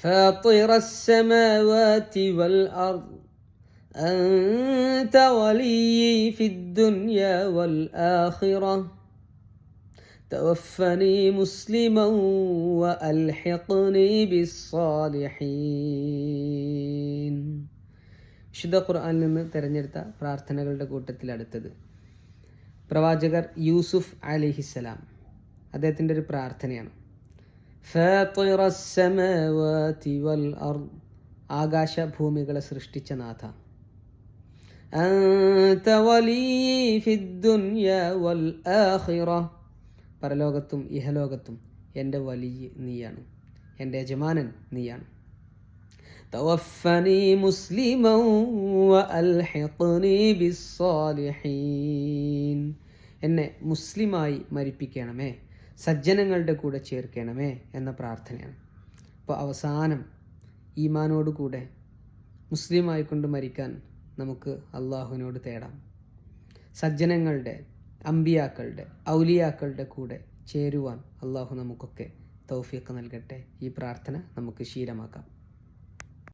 فاطر السماوات والأرض أنت ولي في الدنيا والآخرة توفني مسلما وألحقني بالصالحين വിശുദ്ധ ഖുർആനിൽ നിന്ന് തിരഞ്ഞെടുത്ത പ്രാർത്ഥനകളുടെ കൂട്ടത്തിൽ അടുത്തത് പ്രവാചകർ യൂസുഫ് അലിഹിസ്സലാം അദ്ദേഹത്തിൻ്റെ ഒരു പ്രാർത്ഥനയാണ് ഫാത്തിറ السماوات والأرض ആകാശഭൂമികളെ സൃഷ്ടിച്ച നാഥ أنت ولي في الدنيا والآخرة പരലോകത്തും ഇഹലോകത്തും എൻ്റെ വലിയ നീയാണ് എൻ്റെ യജമാനൻ നീയാണ് توفني مسلما وألحقني بالصالحين എന്നെ മുസ്ലിമായി മരിപ്പിക്കണമേ സജ്ജനങ്ങളുടെ കൂടെ ചേർക്കണമേ എന്ന പ്രാർത്ഥനയാണ്. അപ്പോൾ അവസാനം ഈമാനോട് കൂടെ മുസ്ലിമായിക്കൊണ്ട് മരിക്കാൻ നമുക്ക് അള്ളാഹുവിനോട് തേടാം. സജ്ജനങ്ങളുടെ അമ്പിയാക്കളുടെ ഔലിയാക്കളുടെ കൂടെ ചേരുവാൻ അള്ളാഹു നമുക്കൊക്കെ തൗഫിയൊക്കെ നൽകട്ടെ. ഈ പ്രാർത്ഥന നമുക്ക് ശീലമാക്കാം.